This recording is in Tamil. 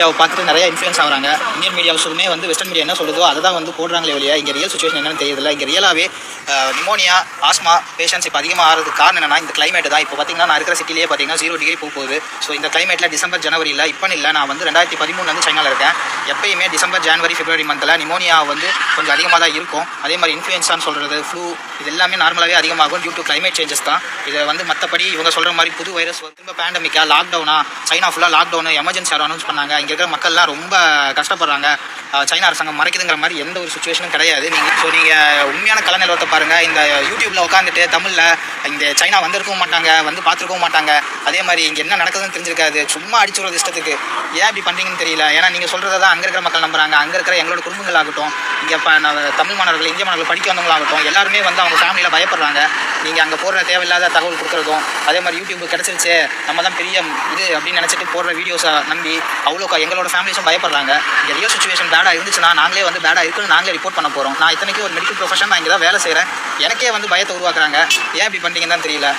மீடியாவை பார்த்துட்டு நிறைய இன்ஃப்ளூயன்ஸ் ஆகிறாங்க. இந்தியன் மீடியாவுமே வந்து வெஸ்டர்ன் மீடியா என்ன சொல்லுதோ அதை தான் வந்து போடுறாங்களே வழியா இங்கே ரியல் சுச்சுவேஷன் என்னன்னு தெரியல இங்கே ரியலாகவே நிமோனியா ஆஸ்மா பேஷன்ஸ் இப்போ அதிகமாக ஆகிறதுக்கு காரணம் என்னன்னா இந்த கிளைமேட் தான். இப்போ பார்த்தீங்கன்னா நான் இருக்கிற சிட்டிலேயே பார்த்தீங்கன்னா ஜீரோ டிகிரி போக போகுது. ஸோ இந்த கிளைமேட்டில் டிசம்பர் ஜனவரியில் இப்போ இல்லை நான் வந்து ரெண்டாயிரத்தி பதிமூணு வந்து சைனாவில் இருக்கேன். எப்பயுமே டிசம்பர் ஜனவரி பிப்ரவரி மந்தில் நிமோனியா வந்து கொஞ்சம் அதிகமாக தான் இருக்கும். அதே மாதிரி இன்ஃப்ளூயன்ஸான்னு சொல்கிறது ஃப்ளூ இது எல்லாமே நார்மலாகவே அதிகமாகும் டியூ டு கிளைமேட் சேஞ்சஸ் தான். இதை வந்து மற்றபடி இவங்க சொல்கிற மாதிரி புது வைரஸ் திரும்ப பேண்டமிக்கா லாக்டவுனா சைனா ஃபுல்லாக லாக்டவுன் எமர்ஜென்சி அனௌன்ஸ் பண்ணாங்க. இங்கே இருக்கிற மக்கள்லாம் ரொம்ப கஷ்டப்படுறாங்க. சைனா அரசாங்கம் மறைக்குதுங்கிற மாதிரி எந்த ஒரு சுச்சுவேஷனும் கிடையாது. நீங்கள் ஸோ நீங்கள் உண்மையான கல நிலவரத்தை பாருங்கள் இந்த யூடியூப்பில் உட்காந்துட்டு தமிழில் இந்த சைனா வந்திருக்கவும் மாட்டாங்க வந்து பார்த்துருக்கவும் மாட்டாங்க. அதே மாதிரி இங்கே என்ன நடக்குதுன்னு தெரிஞ்சிருக்காது. சும்மா அடிச்சு விடுறது இஷ்டத்துக்கு. ஏன் இப்படி பண்ணுறீங்கன்னு தெரியல. ஏன்னா நீங்கள் சொல்கிறத தான் அங்கே இருக்கிற மக்கள் நம்புறாங்க. அங்கே இருக்கிற எங்களோட குடும்பங்கள் ஆகட்டும் இங்கே இப்போ தமிழ் மாணவர்கள் இந்திய மாணவர்கள் படிக்க வந்தவங்களாகட்டும் எல்லாருமே வந்து அவங்க ஃபேமிலியில் பயப்படுறாங்க. நீங்கள் அங்கே போடுற தேவையில்லாத தகவல் கொடுக்குறதும் அதே மாதிரி யூடியூப் கிடச்சிருச்சு நம்ம தான் பெரிய இது அப்படின்னு நினச்சிட்டு போடுற வீடியோஸை நம்பி அவ்வளோ எங்களோட ஃபேமிலிஸும் பயப்படுறாங்க. இங்கே ரியல் சுச்சுவேஷன் பேடாக இருந்துச்சுன்னா நாங்களே வந்து பேடாக இருக்குன்னு நாங்களே ரிப்போர்ட் பண்ண போகிறோம் நான் இத்தனைக்கு ஒரு மெடிக்கல் ப்ரொஃபஷன் நான் இங்கே தான் வேலை செய்கிறேன் எனக்கே வந்து பயத்தை உருவாக்குறாங்க. ஏன் இப்படி பண்ணுறீங்கன்னு தான் தெரியல.